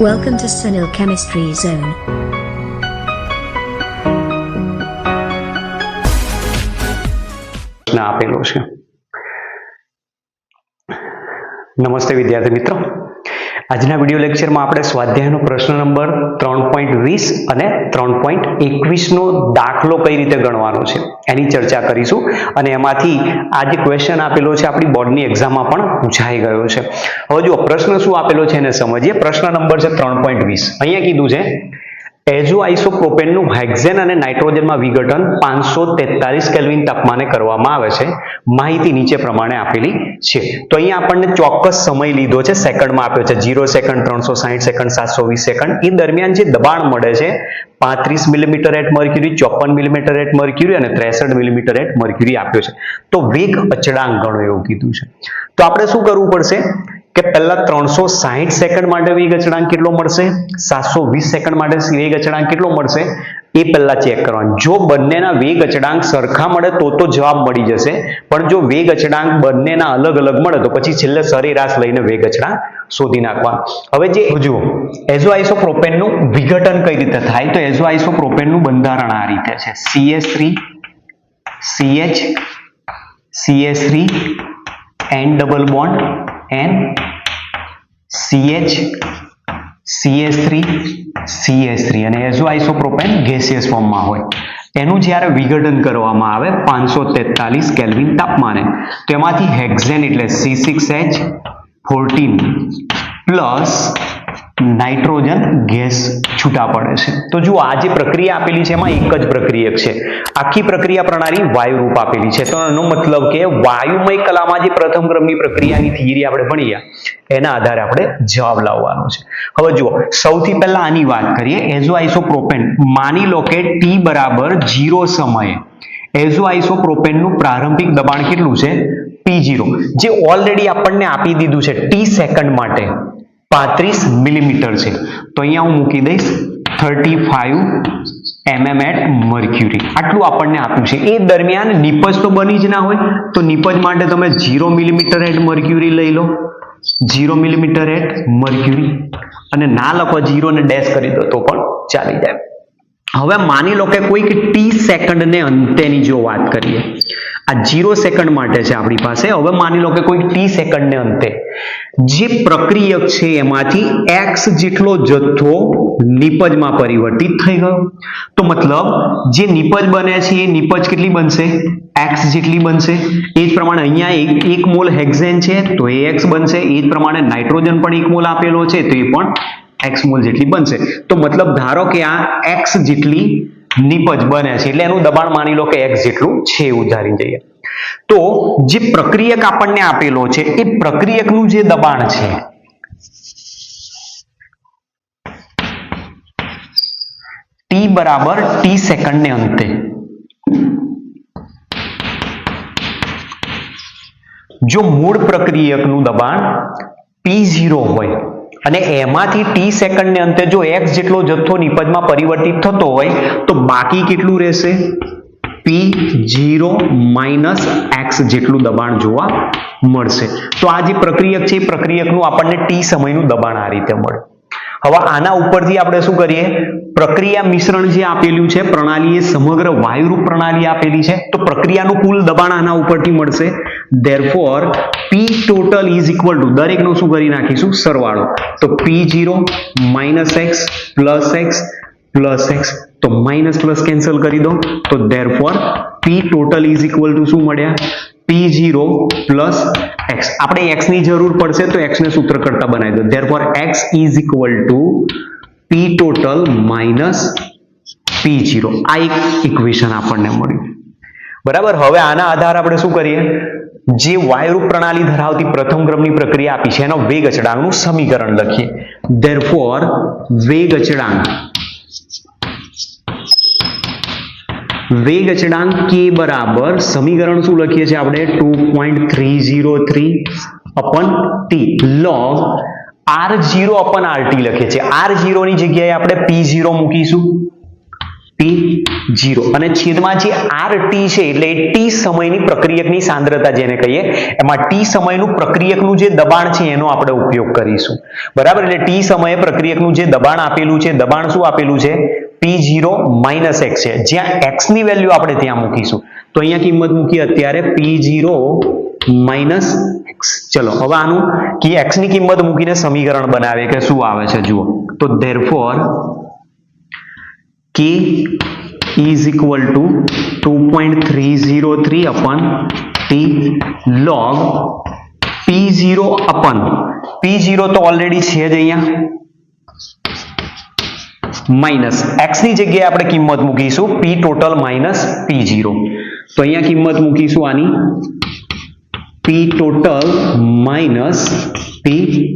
Welcome to Sunil Chemistry Zone. પ્રશ્ન આપેલો છે નમસ્તે વિદ્યાર્થી મિત્રો આજના વીડિયો લેક્ચરમાં આપણે સ્વાધ્યાયનો પ્રશ્ન નંબર ત્રણ પોઈન્ટ વીસ અને ત્રણ પોઈન્ટ એકવીસનો દાખલો કઈ રીતે ગણવાનો છે એની ચર્ચા કરીશું. અને એમાંથી આ જે ક્વેશ્ચન આપેલો છે આપણી બોર્ડની એક્ઝામમાં પણ પૂછાઈ ગયો છે. હવે જો પ્રશ્ન શું આપેલો છે એને સમજીએ. પ્રશ્ન નંબર છે ત્રણ પોઈન્ટ વીસ. અહીંયા કીધું છે એઝો આઇસોપ્રોપેનનું હેક્ઝેન અને નાઇટ્રોજનમાં વિઘટન પાંચસો તેતાલીસ કેલ્વિન તાપમાને કરવામાં આવે છે. માહિતી નીચે પ્રમાણે આપેલી છે. તો અહીંયા આપણને ચોક્કસ સમય લીધો છે. સેકન્ડમાં આપ્યો છે. જીરો સેકન્ડ, ત્રણસો સાહીઠ સેકન્ડ, સાતસો વીસ સેકન્ડ. એ દરમિયાન જે દબાણ મળે છે, પાંત્રીસ મિલીમીટર એટ મર્ક્યુરી, ચોપન મિલીમીટર એટ મર્ક્યુરી અને ત્રેસઠ મિલીમીટર એટ મર્ક્યુરી આપ્યો છે. તો વેગ અચળાંક ગણો એવું કીધું છે. તો આપણે શું કરવું પડશે? કે પહેલા ત્રણસો સાહીઠ સેકન્ડ માટે વેગ અચળાંક કેટલો મળશે? સાતસો વીસ સેકન્ડ માટે વેગ અચળાંક કેટલો મળશે? એ પહેલા ચેક કરવાનું. જો બંનેના વેગ અચળાંક સરખા મળે તો તો જવાબ મળી જશે. પણ જો વેગ અચળાંક બંનેના અલગ અલગ મળે તો પછી છેલ્લે સરેરાશ લઈને વેગ અચળાંક શોધી નાખવાનું. હવે જે જુઓ એઝો આઈસોપ્રોપેનનું વિઘટન કઈ રીતે થાય? તો એઝો આઈસોપ્રોપેનનું બંધારણ આ રીતે છે. CS three CH CS three N double bond N CH CS3 CS3 અને એઝો આઇસોપ્રોપેન ગેસિયસ ફોર્મમાં હોય. એનું જ્યારે વિઘટન કરવામાં આવે, પાંચસો તેતાલીસ કેલ્વિન તાપમાને. તો એમાંથી હેક્ઝેન એટલે C six H fourteen plus nitrogen gas છૂટા પડે છે. તો જુઓ, આ જે પ્રક્રિયા આપેલી છે એમાં એક જ પ્રક્રિયક છે. આખી પ્રક્રિયા પ્રણાલી વાયુ રૂપ આપેલી છે. તો એનો મતલબ કે વાયુમય કલામાં જે પ્રથમ ક્રમની પ્રક્રિયાની થિયરી આપણે ભણ્યા એના આધારે આપણે જવાબ લાવવાનો છે. હવે જુઓ, સૌથી પહેલા આની વાત કરીએ. એઝો આઈસોપ્રોપેન માની લો કે ટી બરાબર જીરો સમયે. એઝો આઈસોપ્રોપેનનું પ્રારંભિક દબાણ કેટલું છે? પી જીરો જે ઓલરેડી આપણને આપી દીધું છે ટી સેકન્ડ માટે. પાંત્રીસ મિલીમીટર છે. તો અહીંયા હું મૂકી દઈશ thirty five MM at mercury આટલું આપણને આપ્યું છે. એ દરમિયાન નિપજ તો બની જ ના હોય, તો નિપજ માટે તમે જીરો મિલીમીટર એટ મર્ક્યુરી લઈ લો. જીરો મિલીમીટર એટ મર્ક્યુરી અને ના લખો જીરો ને ડેશ કરી દો તો પણ ચાલી જાય. હવે માની લો કે કોઈક ટી સેકન્ડને અંતેની જો વાત કરીએ, આ જીરો સેકન્ડ માટે છે આપણી પાસે. હવે માની લો કે કોઈક ટી સેકન્ડને અંતે. જે પ્રક્રિયક છે એમાંથી એક્સ જેટલો જથ્થો નિપજમાં પરિવર્તિત થઈ ગયો. તો મતલબ, જે નિપજ બને છે એ નિપજ કેટલી બનશે? એક્સ જેટલી બનશે. એ જ પ્રમાણે અહીંયા એક એક મોલ હેક્ઝેન છે, તો એ એક્સ બનશે. એ જ પ્રમાણે નાઇટ્રોજન પણ એક મોલ આપેલો છે, તો એ પણ એક્સ મોલ જેટલી બનશે. તો મતલબ ધારો કે આ એક્સ જેટલી નિપજ બને છે, એટલે એનું દબાણ માની લો કે એક્સ જેટલું છે એવું ધારી જઈએ. તો જે પ્રક્રિયક આપણને આપેલો છે, એ પ્રક્રિયકનું જે દબાણ છે ટી બરાબર ટી સેકન્ડને અંતે. જો મૂળ પ્રક્રિયકનું દબાણ પી ઝીરો હોય અને એમાંથી ટી સેકન્ડને અંતે જો એક્સ જેટલો જથ્થો નિપજમાં પરિવર્તિત થતો હોય, તો બાકી કેટલું રહેશે? પી જીરો માઇનસ એક્સ જેટલું દબાણ જોવા મળશે. તો આ જે પ્રક્રિયક છે, એ પ્રક્રિયકનું આપણને ટી સમયનું દબાણ આ રીતે મળે. હવે આના ઉપરથી આપણે શું કરીએ? પ્રક્રિયા મિશ્રણ જે આપેલું છે પ્રણાલી એ સમગ્ર વાયુરૂપ પ્રણાલી આપેલી છે. તો પ્રક્રિયાનું કુલ દબાણ આના ઉપરથી મળશે. Therefore P total is equal to દરેકનું શું કરી નાખીશું? સરવાળો. તો P zero minus X plus X plus X તો માઇનસ પ્લસ કેન્સલ કરી દો તો therefore P total is equal to શું મળ્યા? પી જીરો પ્લસ એક્સ આપણે એક્સની જરૂર પડશે તો એક્સ ને સૂત્ર કરતા બનાવી દો. Therefore X is equal to P total minus P zero આ એક ઇક્વેશન આપણને મળ્યું. બરાબર? હવે આના આધાર આપણે શું કરીએ? જે વાયુરૂપ પ્રણાલી ધરાવતી પ્રથમ ક્રમની પ્રક્રિયા આપી છે, એનો વેગ અચળાંકનું સમીકરણ લખીએ. ધેરફોર વેગ અચળાંક વેગ અચળાંક કે બરાબર સમીકરણ શું લખીએ છીએ આપણે? Two point three zero three upon T log R zero upon R T લખીએ છીએ. આર ઝીરો ની જગ્યાએ આપણે પી ઝીરો મૂકીશું. પી જીરો અને છેદમાં જે આર છે, એટલે ટી સમયની પ્રક્રિયકની સાંદ્રતા જેને કહીએ, એમાં ટી સમયનું પ્રક્રિયકનું જે દબાણ છે, એનો આપણે ઉપયોગ કરીશું. બરાબર? એટલે ટી સમયે પ્રક્રિયકનું જે દબાણ આપેલું છે, દબાણ શું આપેલું છે? પી જીરો માઇનસ એક્સ છે. જ્યાં એક્સની વેલ્યુ આપણે ત્યાં મૂકીશું. તો અહીંયા કિંમત મૂકી અત્યારે પી જીરો માઇનસ એક્સ ચલો, હવે આનું કે એક્સની કિંમત મૂકીને સમીકરણ બનાવે કે શું આવે છે, જુઓ. તો therefore k is equal to 2.303 upon t log p0 upon. P0 તો ઓલરેડી છે જ અહીંયા. માઇનસ એક્સની જગ્યાએ આપણે કિંમત મૂકીશું P total minus P zero તો અહીંયા કિંમત મૂકીશું આની. P total minus P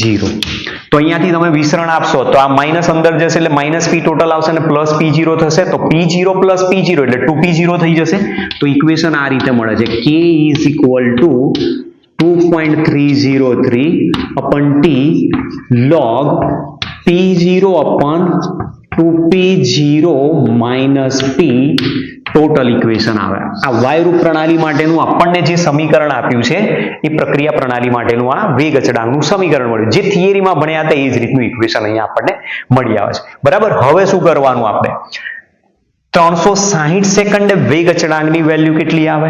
zero તો અહીંયાથી તમે વિસરણ આપશો તો આ માઇનસ અંદર જશે એટલે માઇનસ પી ટોટલ આવશે અને પ્લસ પી જીરો થશે. તો P zero plus P zero એટલે ટુ પી જીરો થઈ જશે. તો ઇક્વેશન આ રીતે મળે છે. K is equal to two point three zero three upon T log P zero upon two P total equation આવે. આ વાયુરૂપ પ્રણાલી માટેનું આપણને જે સમીકરણ આપ્યું છે, એ પ્રક્રિયા પ્રણાલી માટેનું આ વેગ અચળાંકનું સમીકરણ મળ્યું. જે થિયરીમાં ભણ્યા હતા, એ જ રીતનું ઇક્વેશન અહીંયા આપણને મળી આવે છે. બરાબર? હવે શું કરવાનું આપણે? ત્રણસો સાહીઠ સેકન્ડ વેગ અચળાંકની વેલ્યુ કેટલી આવે?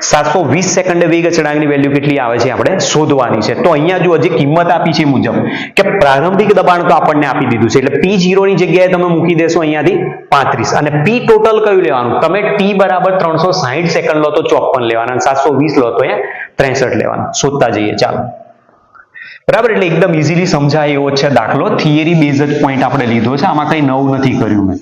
સાતસો વીસ સેકન્ડે વેગ અચળાંકની વેલ્યુ કેટલી આવે છે આપણે શોધવાની છે. તો અહીંયા જો જે કિંમત આપી છે મુજબ, કે પ્રારંભિક દબાણ તો આપણને આપી દીધું છે. એટલે પી ની જગ્યાએ તમે મૂકી દેશો અહીંયાથી પાંત્રીસ. અને પી ટોટલ કયું લેવાનું? તમે ટી બરાબર ત્રણસો સાહીઠ સેકન્ડ લો તો ચોપન લેવાના અને સાતસો વીસ લો તો અહીંયા ત્રેસઠ લેવાના. શોધતા જઈએ, ચાલો. બરાબર? એટલે એકદમ ઇઝીલી સમજાય એવો છે દાખલો. થિયરી બેઝ જ પોઈન્ટ આપણે લીધો છે. આમાં કંઈ નવું નથી કર્યું મેં.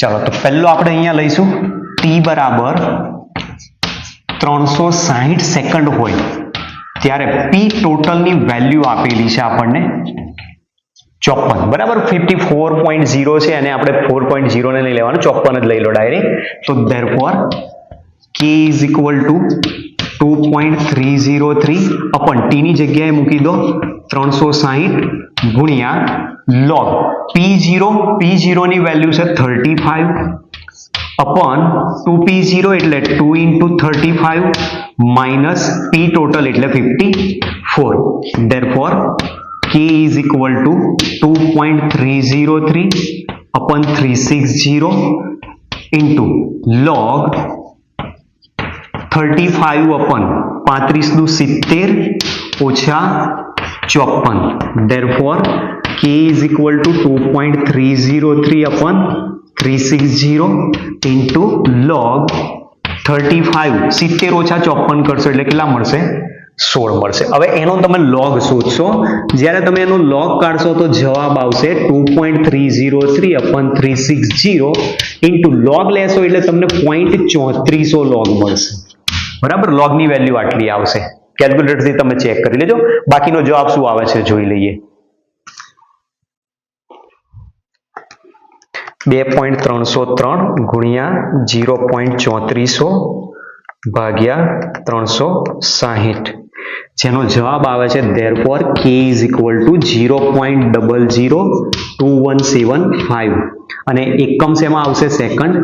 ચાલો, તો પહેલો આપણે અહીંયા લઈશું. ટી બરાબર ત્રણસો સાહીઠ સેકન્ડ હોય, ત્યારે પી ટોટલની વેલ્યુ આપેલી છે આપણને ચોપન. બરાબર? ફિફ્ટી ફોર પોઈન્ટ ઝીરો છે અને આપણે ફોર પોઈન્ટ ઝીરો ને નહીં લેવાનું, ચોપન જ લઈ લો ડાયરેક્ટ તો therefore K is equal to two point three zero three upon ટીની જગ્યાએ મૂકી દો ત્રણસો સાહીઠ ગુણ્યા લોગ પી ઝીરો પી ઝીરોની વેલ્યુ છે thirty five upon two P zero એટલે two into thirty five minus P total એટલે fifty four therefore K is equal to two point three zero three upon three six zero into log thirty five upon પાંત્રીસનું સિત્તેર ઓછા ચોપન. Therefore K is equal to two point three zero three upon three six zero into log thirty five સિત્તેર ઓછા ચોપન કરશો એટલે કેટલા મળશે? સોળ મળશે. હવે એનો તમે લોગ શોધશો. જ્યારે તમે એનો લોગ કાઢશો તો જવાબ આવશે two point three zero three upon three six zero into log લેશો એટલે તમને પોઈન્ટ ચોત્રીસો લોગ મળશે. બરાબર? લોગની વેલ્યુ આટલી આવશે. કેલ્ક્યુલેટરથી તમે ચેક કરી લેજો. બાકીનો જવાબ શું આવે છે જોઈ લઈએ. બે પોઈન્ટ ત્રણસો ત્રણ ગુણ્યા જીરો પોઈન્ટ ચોત્રીસો ભાગ્યા ત્રણસો સાહીઠ. જેનો જવાબ આવે છે therefore K is equal to zero point double zero two one seven five અને એકમ શેમાં આવશે? સેકન્ડ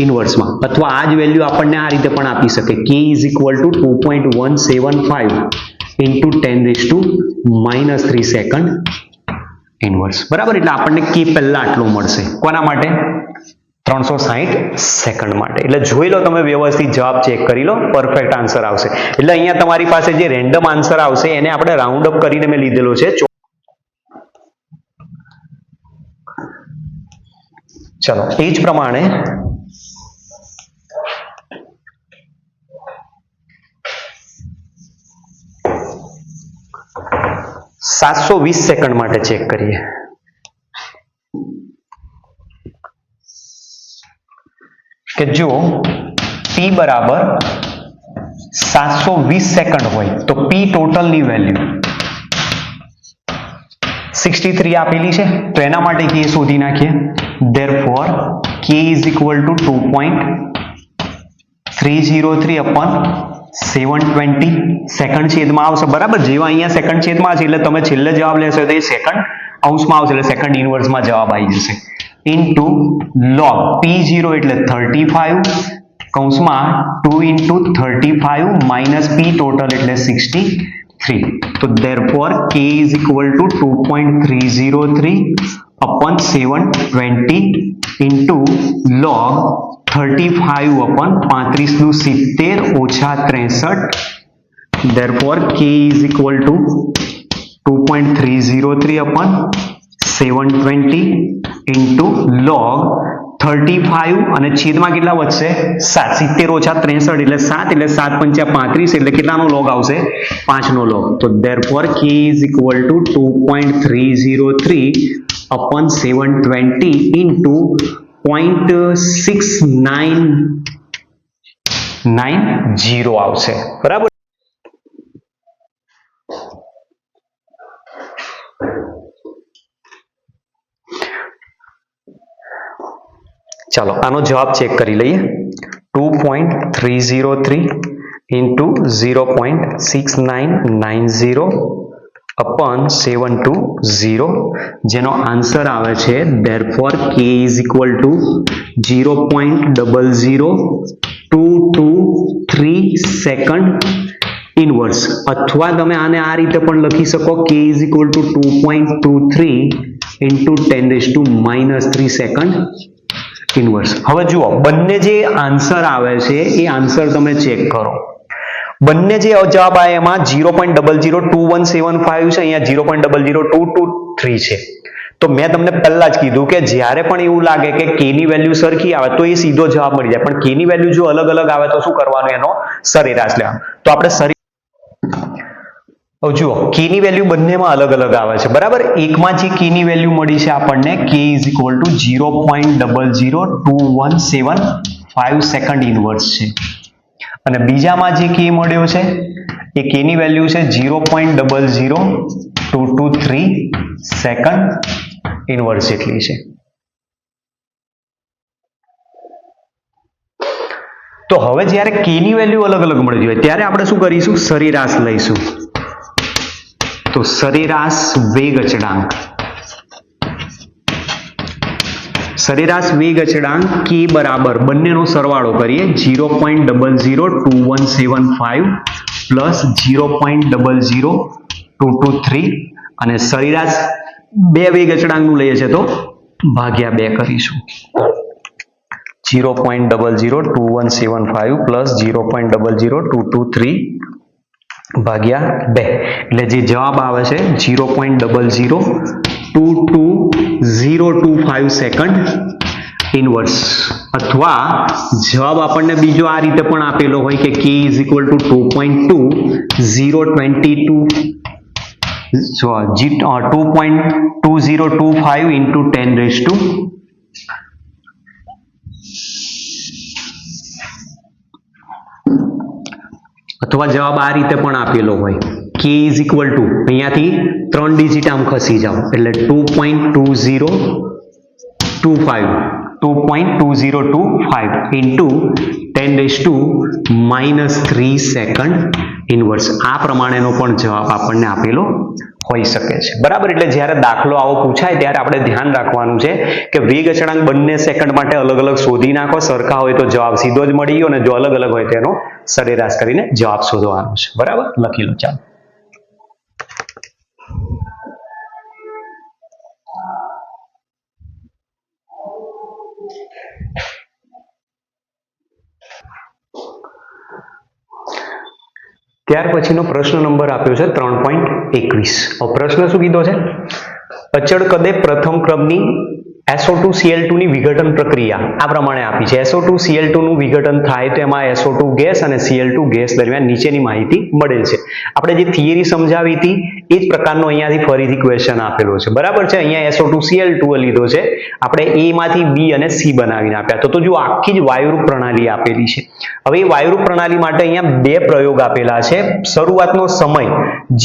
ઇનવર્સમાં અથવા આ જ વેલ્યુ આપણને આ રીતે પણ આપી શકે. K is equal to two point one seven five into ten raise to minus three second inverse બરાબર? એટલે આપણને કે પહેલા આટલું મળશે. કોના માટે? ત્રણસો સાહીઠ સેકન્ડ માટે. એટલે જોઈ લો તમે વ્યવસ્થિત જવાબ ચેક કરી લો. પરફેક્ટ આન્સર આવશે. એટલે અહીંયા તમારી પાસે જે રેન્ડમ આન્સર આવશે, એને આપણે રાઉન્ડ અપ કરીને મેં લીધેલો છે. ચલો, એ જ પ્રમાણે સાતસો વીસ સેકન્ડ માટે ચેક કરીએ. કે જો પી બરાબર સાતસો વીસ સેકન્ડ હોય, તો પી ટોટલની વેલ્યુ સિક્સટી થ્રી આપેલી છે. તો એના માટે કે શોધી નાખીએ. Therefore K is equal to two point three zero three upon seven twenty second છેદમાં આવશે. બરાબર? જેવા અહીંયા સેકન્ડ છેદમાં છે એટલે તમે છેલ્લે જવાબ લેશો તો એ સેકન્ડ અંશમાં આવશે એટલે સેકન્ડ ઇનવર્સમાં જવાબ આવી જશે. ઇન્ટુ લોગ પી ઝીરો એટલે થર્ટી ફાઈવ કૌંસમાં two into thirty five minus P total એટલે સિક્સટી થ્રી તો therefore k is equal to 2.303 upon 720 into log 35 upon 35 નું 70 ઓછા ત્રેસઠ therefore K is equal to two point three zero three upon seven twenty into log thirty five અને છેદમાં કેટલા વધશે? સાત. સિત્તેર ઓછા ત્રેસઠ એટલે સાત એટલે સાત પંચા પાંત્રીસ એટલે કેટલાનો લોગ આવશે? પાંચનો લોગ તો therefore K is equal to two point three zero three k seven twenty to 2.303 upon 720 into 0.6990 આવશે. બરાબર? ચાલો, આનો જવાબ ચેક કરી લઈએ. Two point three zero three into zero point six nine nine zero upon seven two zero જેનો answer આવે છે, therefore K is equal to zero point double zero two two three second inverse અથવા તમે આને આ રીતે પણ લખી શકો K is equal to two point two three into ten raise to minus three second inverse હવે જુઓ, બંને જે આન્સર આવે છે, એ આન્સર તમે ચેક કરો. બંને જે જવાબ આવે એમાં zero point double zero two one seven five છે, અહીંયા zero point double zero two two three છે. તો મેં તમને પહેલા જ કીધું કે જ્યારે પણ એવું લાગે કે કે ની વેલ્યુ સરખી આવે, તો એ સીધો જવાબ મળી જાય. પણ કે ની વેલ્યુ જો અલગ અલગ આવે, તો શું કરવાનું? એનો સરેરાશ લેવાનો. તો આપણે સરેરાશ જુઓ કે ની વેલ્યુ બંનેમાં અલગ અલગ આવે છે. બરાબર? એકમાં જે કે ની વેલ્યુ મળી છે આપણને K is equal to zero point double zero two one seven five second inverse છે. અને બીજામાં જે k મળ્યો છે, એ k ની વેલ્યુ છે zero point double zero two two three second inverse એટલી છે. તો હવે જ્યારે k ની વેલ્યુ અલગ અલગ મળી હોય, ત્યારે આપણે શું કરીશું? સરેરાશ લઈશું. તો સરેરાશ વેગ અચળાંક. સરેરાશ વેગ અચળાંક k બરાબર બંનેનો સરવાળો કરીએ zero point double zero two one seven five plus zero point double zero two two three અને સરેરાશ બે વેગ અચળાંકનું લઈએ છે તો ભાગ્યા બે કરીશું. Zero point double zero two one seven five plus zero point double zero two two three ભાગ્યા બે. એટલે જે જવાબ આવે છે zero point double zero two two zero two five second inverse અથવા જવાબ આપણને બીજો આ રીતે પણ આપેલો હોય કે K is equal to two point two zero twenty two two point two zero two five into ten raise to અથવા જવાબ આ રીતે પણ આપેલો હોય. K ઇઝ ઇક્વલ ટુ અહીંયાથી ત્રણ ડિજિટ આમ ખસી જાઓ. એટલે two point two zero two five two point two zero two five into ten raise to minus three second inverse આ પ્રમાણેનો પણ જવાબ આપણને આપેલો હોઈ શકે છે. બરાબર? એટલે જ્યારે દાખલો આવો પૂછાય, ત્યારે આપણે ધ્યાન રાખવાનું છે કે વેગ અચળાંક બંને સેકન્ડ માટે અલગ અલગ શોધી નાખો. સરખા હોય તો જવાબ સીધો જ મળી ગયો અને જો અલગ અલગ હોય તેનો સરેરાશ કરીને જવાબ શોધવાનો છે. બરાબર? લખી લો, ચાલો. ત્યાર પછીનો પ્રશ્ન નંબર આપ્યો છે ત્રણ પોઈન્ટ એકવીસ. પ્રશ્ન શું કીધો છે? અચળ કદે પ્રથમ ક્રમની SO2 Cl2 ની વિઘટન પ્રક્રિયા આ પ્રમાણે આપી છે. SO2 Cl2 નું વિઘટન થાય તો એમાં SO2 ગેસ અને Cl2 ગેસ દરમિયાન નીચેની માહિતી મળેલ છે. આપણે જે થિયરી સમજાવી હતી, એ જ પ્રકારનો અહીંયાથી ફરીથી ક્વેશ્ચન આપેલો છે. બરાબર છે? અહીંયા SO2 Cl2 લીધો છે. આપણે A માંથી B અને C બનાવીને આપ્યા. તો જો આખી જ વાયુરૂપ પ્રણાલી આપેલી છે. હવે એ વાયુરૂપ પ્રણાલી માટે અહીંયા બે પ્રયોગ આપેલા છે. શરૂઆતનો સમય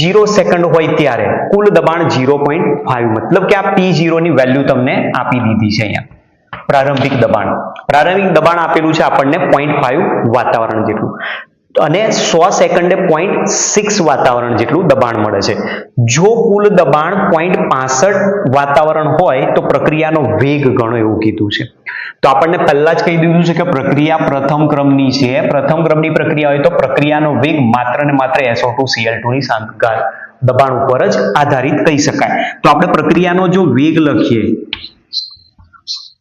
0 સેકન્ડ હોય ત્યારે કુલ દબાણ 0.5 મતલબ કે આ P0 ની વેલ્યુ તમને આપી દીધી છે અહીંયા. પ્રારંભિક દબાણ. પ્રારંભિક દબાણ આપેલું છે આપણને પોઈન્ટ ફાઈવ વાતાવરણ જેટલું. અને સો સેકન્ડે પોઈન્ટ સિક્સ વાતાવરણ જેટલું દબાણ મળે છે. જો કુલ દબાણ પોઈન્ટ પાસઠ વાતાવરણ હોય, તો પ્રક્રિયાનો વેગ ગણો એવું કીધું છે. તો આપણને પહેલા જ કહી દીધું છે કે પ્રક્રિયા પ્રથમ ક્રમની છે. પ્રથમ ક્રમની પ્રક્રિયા હોય તો પ્રક્રિયાનો વેગ માત્ર ને માત્ર એસઓ ટુ સીએલ ટુ ની સાંકળ દબાણ ઉપર જ આધારિત કહી શકાય. તો આપણે પ્રક્રિયાનો જો વેગ લખીએ,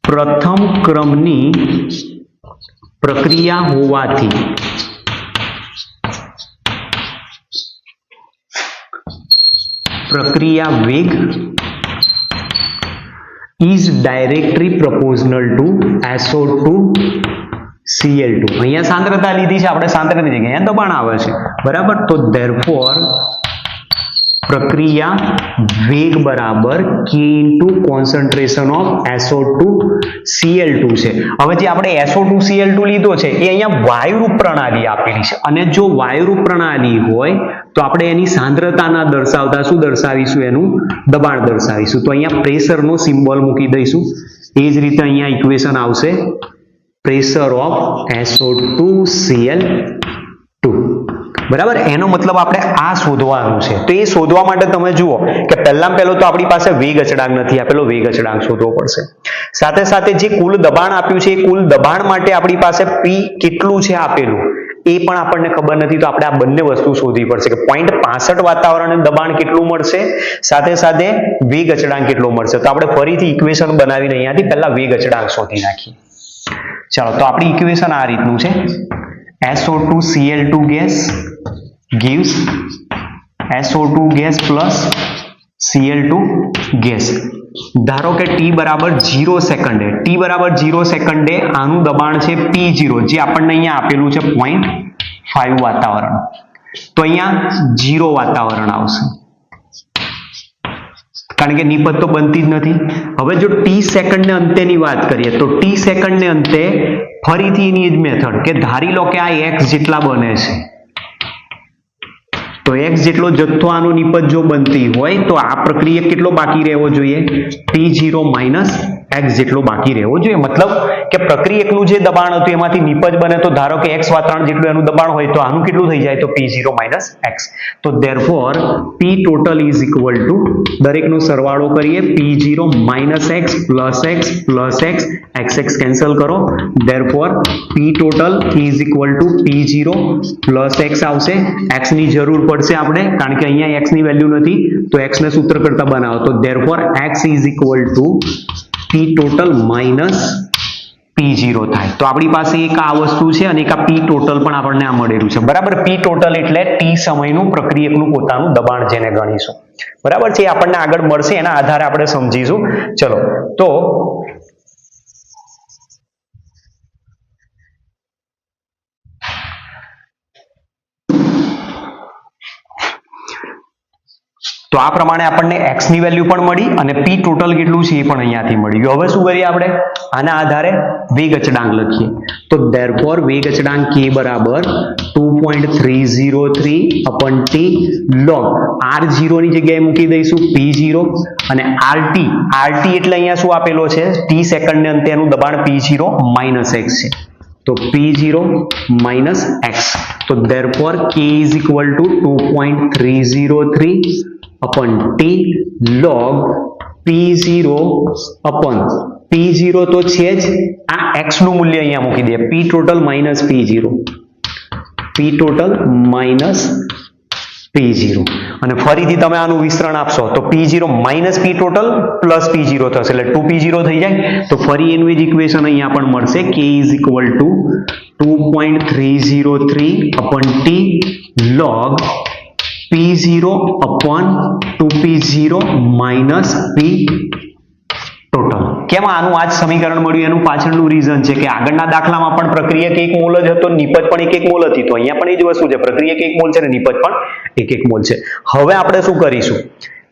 પ્રથમ ક્રમની પ્રક્રિયા હોવાથી પ્રક્રિયા વેગ is directly proportional to proportional to SO2 Cl2 અહીંયા સાંદ્રતા લીધી છે, આપણે સાંદ્રતાની જગ્યાએ દબાણ આવે છે. બરાબર? તો therefore પ્રક્રિયા વેગ બરાબર K into concentration of SO2 Cl2 છે. હવે જે આપણે SO2 Cl2 લીધો છે, એ અહીંયા વાયુરૂપ પ્રણાલી આપેલી છે. અને જો વાયુરૂપ પ્રણાલી હોય, તો આપણે એની સાંદ્રતાના દર્શાવતા શું દર્શાવીશું? એનું દબાણ દર્શાવીશું. તો અહીંયા પ્રેશરનો સિમ્બોલ મૂકી દઈશું. એ જ રીતે અહીંયા ઇક્વેશન આવશે. પ્રેશર ઓફ SO2 Cl2 બરાબર? એનો મતલબ આપણે આ શોધવાનું છે. તો એ શોધવા માટે તમે જુઓ કે પહેલામાં પહેલો તો આપણી પાસે વેગ અચળાંક નથી, આપેલો વેગ અચળાંક શોધવો પડશે. સાથે સાથે જે કુલ દબાણ આપ્યું છે, એ કુલ દબાણ માટે આપણી પાસે પી કેટલું છે આપેલું? એ પણ આપણને ખબર નથી, તો આપણે આ બંને વસ્તુ શોધવી પડશે કે પોઈન્ટ પાસઠ વાતાવરણ દબાણ કેટલું મળશે, સાથે સાથે વેગ અચળાંક કેટલો મળશે. તો આપણે ફરીથી ઇક્વેશન બનાવીને અહીંયાથી પહેલા વેગ અચળાંક શોધી નાખીએ. ચાલો, તો આપણી ઇક્વેશન આ રીતનું છે. SO2 Cl2 gas gives SO2 gas plus Cl2 gas. ધારો કે t બરાબર 0 સેકન્ડે t બરાબર 0 સેકન્ડે આનું દબાણ છે P0 જે આપણને અહીંયા આપેલું છે 0.5 વાતાવરણ. તો અહીંયા 0 વાતાવરણ આવશે. કારણ કે નિપજ તો બનતી જ નથી. હવે જો ટી સેકન્ડને અંતેની વાત કરીએ, તો ટી સેકન્ડને અંતે ફરીથી એની જ મેથડ કે ધારી લો કે આ એક્સ જેટલા બને છે. તો એક્સ જેટલો જથ્થો આનો નિપજ જો બનતી હોય તો આ પ્રક્રિયા કેટલો બાકી રહેવો જોઈએ? ટી જીરો માઇનસ એક્સ જેટલો બાકી રહેવો જોઈએ. મતલબ કે પ્રક્રિયકનું જે દબાણ હતું એમાંથી નિપજ બને તો ધારો કે એક્સ વાતાવરણ જેટલું એનું દબાણ હોય તો આનું કેટલું થઈ જાય? તો પી ઝીરો માઇનસ એક્સ તો therefore P total is equal to દરેકનો સરવાળો કરીએ. P zero minus X plus X plus X X X cancel કરો. Therefore P total is equal to P zero plus X આવશે. એક્સની જરૂર પડશે આપણે, કારણ કે અહીંયા x ની વેલ્યુ નથી, તો એક્સ ને સૂત્ર કરતા બનાવો. તો therefore is equal to P total minus P zero થાય. તો આપણી પાસે એક આ વસ્તુ છે અને એક આ પી ટોટલ પણ આપણને આ મળેલું છે. બરાબર? પી ટોટલ એટલે t સમયનું પ્રક્રિયકનું પોતાનું દબાણ જેને ગણીશું. બરાબર છે? એ આપણને આગળ મળશે, એના આધારે આપણે સમજીશું. ચલો, તો તો આ પ્રમાણે આપણને x ની વેલ્યુ પણ મળી અને p ટોટલ કેટલું છે એ પણ અહીંયાથી મળી ગયું. હવે શું કરીએ આપણે? આના આધારે વેગ અચળાંક લખીએ. તો therefore વેગ અચળાંક k બરાબર 2.303 upon t log. R0 ની જગ્યાએ મૂકી દઈશું p0 અને rt rt એટલે અહીંયા શું આપેલો છે? t સેકન્ડ ને અંતે એનું દબાણ p0 માઇનસ x છે. તો p0 minus x. તો therefore k is equal to 2.303 upon t log p0 upon p0 તો છે જ આ x નું મૂલ્ય અહીંયા મૂકી દે. P total minus p0 p total minus P0 અને ફરીથી તમે આનું વિસ્તરણ આપશો તો P0 minus P total plus P0 થશે. એટલે 2P0 થઈ જાય. તો ફરી એનું જ ઇક્વેશન અહીંયા પણ મળશે. K is equal to 2.303 upon T log P0 upon 2P0 minus P total કેમ આનું આ જ સમીકરણ મળ્યું? એનું પાછળનું રીઝન છે કે આગળના દાખલામાં પણ પ્રક્રિયક એક મોલ જ હતો, નિપજ પણ એક એક મોલ હતી. તો અહીંયા પણ એ જ વસ્તુ છે. પ્રક્રિયક એક મોલ છે અને નિપજ પણ એક એક મોલ છે. હવે આપણે શું કરીશું?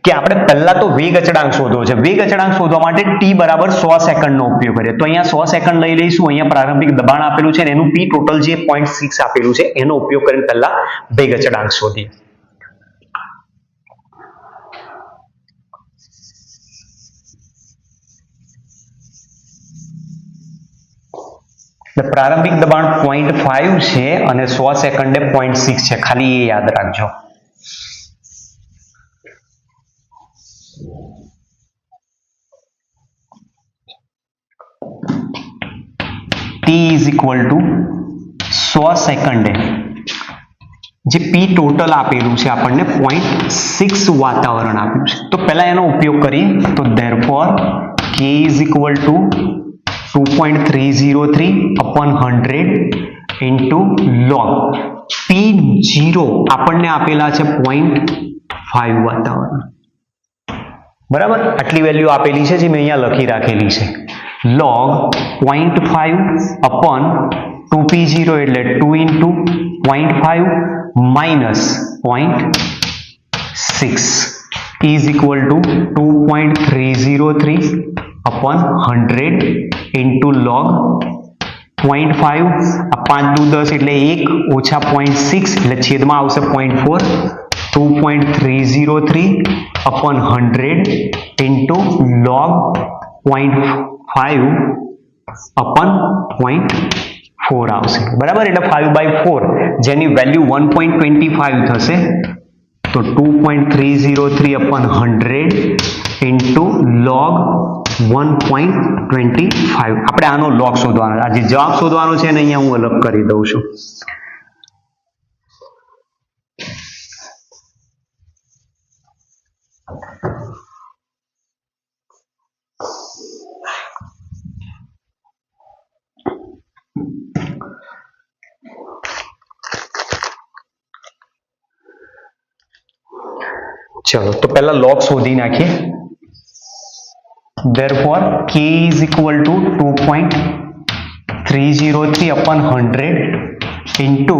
કે આપણે પહેલા તો વેગ અચળાંક શોધવો છે. વેગ અચળાંક શોધવા માટે t બરાબર 100 સેકન્ડનો ઉપયોગ કરીએ. તો અહીંયા 100 સેકન્ડ લઈ લઈશું. અહીંયા પ્રારંભિક દબાણ આપેલું છે અને એનું p ટોટલ જે 0.6 આપેલું છે, એનો ઉપયોગ કરીને પહેલા વેગ અચળાંક શોધીએ. પ્રારંભિક દબાણ પોઈન્ટ ફાઈવ છે અને સો સેકન્ડે પોઈન્ટ સિક્સ છે. ખાલી એ યાદ રાખજો. ટી ઇઝ ઇક્વલ ટુ સો સેકન્ડે. જે પી ટોટલ આપેલું છે આપણને પોઈન્ટ સિક્સ વાતાવરણ આપ્યું છે. તો પહેલા એનો ઉપયોગ કરીએ. તો therefore k is equal to two point three zero three upon log આપણને આપેલા છે પોઈન્ટ ફાઈવ વાતાવરણ. બરાબર? આટલી વેલ્યુ આપેલી છે જે મેં અહીંયા લખી રાખેલી છે. Log point five upon two p zero એટલે two into point five minus point six is equal to two point three zero three upon hundred into log point five આ પાંચ દુ દસ એટલે એક ઓછા પોઈન્ટ સિક્સ એટલે છેદમાં આવશે point four two point three zero three upon hundred into log point five upon point four આવશે બરાબર એટલે ફાઈવ બાય ફોર જેની value one point twenty five થશે તો two point three zero three upon hundred into log one point twenty five આપણે આનો log શોધવાનો આ જે જવાબ શોધવાનો છે ને અહીંયા હું અલગ કરી દઉં છું. ચલો, તો પહેલા લોગ શોધી નાખીએ. Therefore, k is equal to 2.303 upon 100 into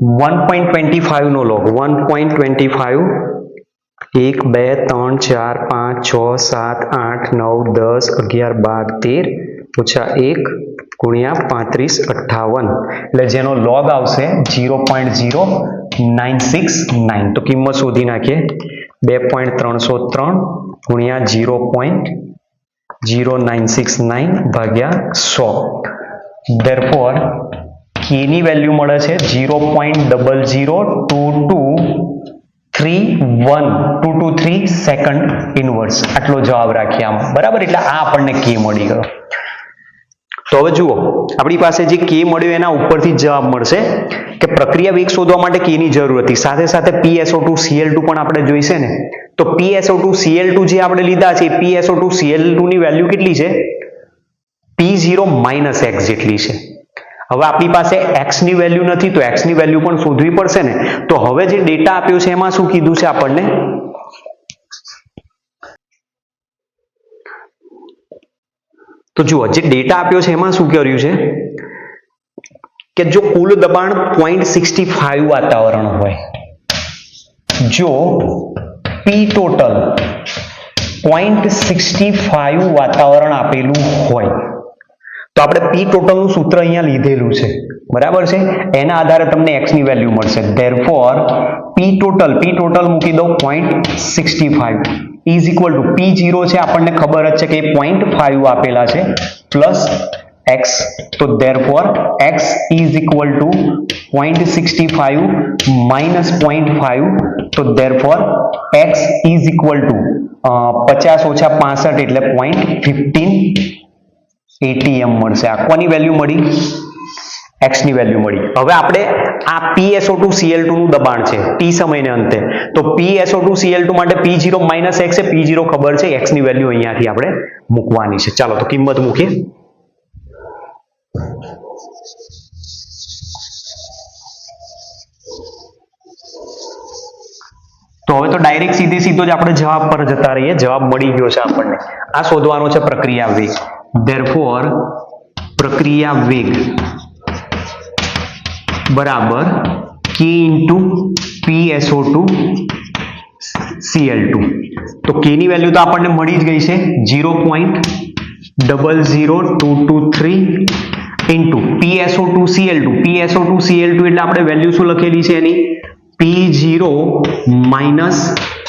1.25 no log. 1.25 એક, બે, ત્રણ, ચાર, પાંચ, છ, સાત, આઠ, નવ, દસ, અગિયાર, બાર, તેર, ઓછા એક, ગુણ્યા પાંત્રીસ, અઠ્ઠાવન. એટલે જેનો લોગ આવશે zero point zero nine six nine તો કિંમત શોધી નાખીએ. બે પોઈન્ટ ત્રણસો ત્રણ ગુણ્યા zero point zero nine six nine ભાગ્યા સો. ધેરફોર કેની વેલ્યુ મળે છે zero point double zero two two three one two two three second inverse આટલો જવાબ રાખીએ આમાં. બરાબર? એટલે આ આપણને કે મળી ગયો. તો હવે જુઓ, આપણી પાસે જે કે મળ્યો એના ઉપરથી જવાબ મળશે કે પ્રક્રિયા વેગ શોધવા માટે કે ની જરૂર હતી. સાથે સાથે PSO2 Cl2 પણ આપણે જોઈશે ને. તો PSO2 Cl2 જે આપણે લીધા છે PSO2 Cl2 ની વેલ્યુ કેટલી છે? P0 માઇનસ એક્સ જેટલી છે. હવે આપણી પાસે એક્સની વેલ્યુ નથી, તો એક્સની વેલ્યુ પણ શોધવી પડશે ને. તો હવે જે ડેટા આપ્યો છે, એમાં શું કીધું છે આપણને? તો જુઓ, જે ડેટા આપ્યો છે, એમાં શું કર્યું છે? કે જો કુલ દબાણ પોઈન્ટ સિક્સટી ફાઈવ વાતાવરણ હોય, જો p total point sixty five વાતાવરણ આપેલું હોય, તો આપણે પી ટોટલનું સૂત્ર અહીંયા લીધેલું છે. બરાબર છે? એના આધારે તમને એક્સની વેલ્યુ મળશે. Therefore P total p total મૂકી દો point sixty five is equal to p zero છે આપણને ખબર જ છે કે પોઈન્ટ ફાઈવ આપેલા છે પ્લસ x. તો therefore x is equal to 0.65 minus 0.5 તો therefore x is equal to અ, 50 ઓછા 65 એટલે 0.15 atm મળશે. આ કોની વેલ્યુ મળી. X ની વેલ્યુ મળી. હવે આપણે આ PSO2 Cl2 નું દબાણ છે, t સમયને અંતે. તો PSO2 Cl2 માટે P0 માઇનસ x છે P0 ખબર છે, x ની વેલ્યુ અહીંયાથી આપણે મૂકવાની છે. ચાલો, તો કિંમત મૂકીએ. તો હવે તો ડાયરેક્ટ સીધે સીધો જ આપણે જવાબ પર જતા રહીએ. જવાબ મળી ગયો છે આપણને. આ શોધવાનો છે પ્રક્રિયા વેગ. ધેરફોર પ્રક્રિયા વેગ બરાબર k into PSO two CL two તો કેની વેલ્યુ તો આપણને મળી જ ગઈ છે zero point double zero two two three into PSO two CL two PSO two CL two એટલે આપણે વેલ્યુ શું લખેલી છે એની? P zero minus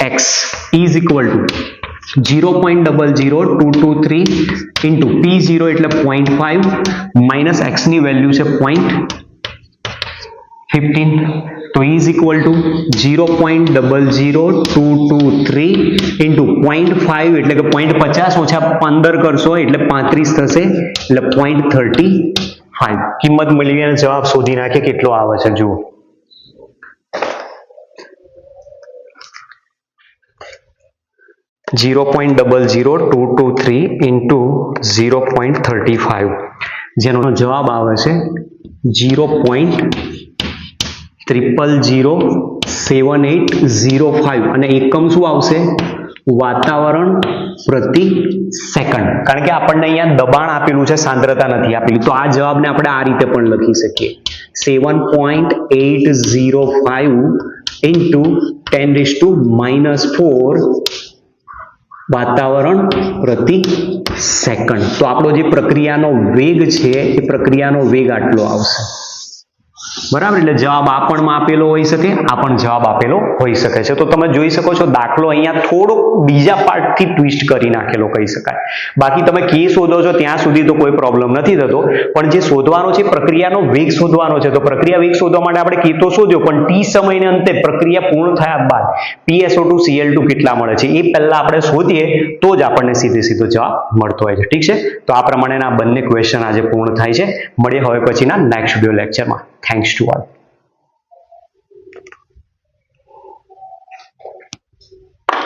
x is equal to zero point double zero two two three into p zero એટલે point five minus એક્સની value છે point fifteen તો is equal to zero point double zero two two three into point five એટલે કે point પચાસ ઓછા પંદર કરશો, એટલે પાંત્રીસ થશે, એટલે પોઈન્ટ થર્ટી ફાઇવ કિંમત મળી અને જવાબ શોધી નાખે કેટલો આવે છે, જુઓ. Zero point double zero two two three into zero point thirty five જેનો જવાબ આવે છે zero point triple zero seven eight zero five અને એકમ શું આવશે? વાતાવરણ પ્રતિ સેકન્ડ કારણ કે આપણને અહીંયા દબાણ આપેલું છે, સાંદ્રતા નથી આપેલી. તો આ જવાબને આપણે આ રીતે પણ લખી શકીએ. Seven point eight zero five into ten raise to minus four વાતાવરણ પ્રતિ સેકન્ડ તો આપણો જે પ્રક્રિયાનો વેગ છે, એ પ્રક્રિયાનો વેગ આટલો આવશે. બરાબર? એટલે જવાબ આ પણ આપેલો હોઈ શકે, આ જવાબ આપેલો હોઈ શકે છે. તો તમે જોઈ શકો છો, દાખલો અહીંયા થોડોક બીજા પાર્ટથી ટ્વિસ્ટ કરી નાખેલો કહી શકાય. બાકી તમે કે શોધો છો ત્યાં સુધી તો કોઈ પ્રોબ્લેમ નથી થતો. પણ જે શોધવાનો છે, પ્રક્રિયાનો વેગ શોધવાનો છે. તો પ્રક્રિયા વેગ શોધવા માટે આપણે કે તો શોધ્યો, પણ ટી સમયને અંતે પ્રક્રિયા પૂર્ણ થયા બાદ પીએસઓ ટુ સીએલ ટુ કેટલા મળે છે, એ પહેલાં આપણે શોધીએ, તો જ આપણને સીધે સીધો જવાબ મળતો હોય છે. ઠીક છે? તો આ પ્રમાણેના બંને ક્વેશ્ચન આજે પૂર્ણ થાય છે. મળીએ હવે પછીના નેક્સ્ટ વીડિયો લેક્ચરમાં Thanks to all.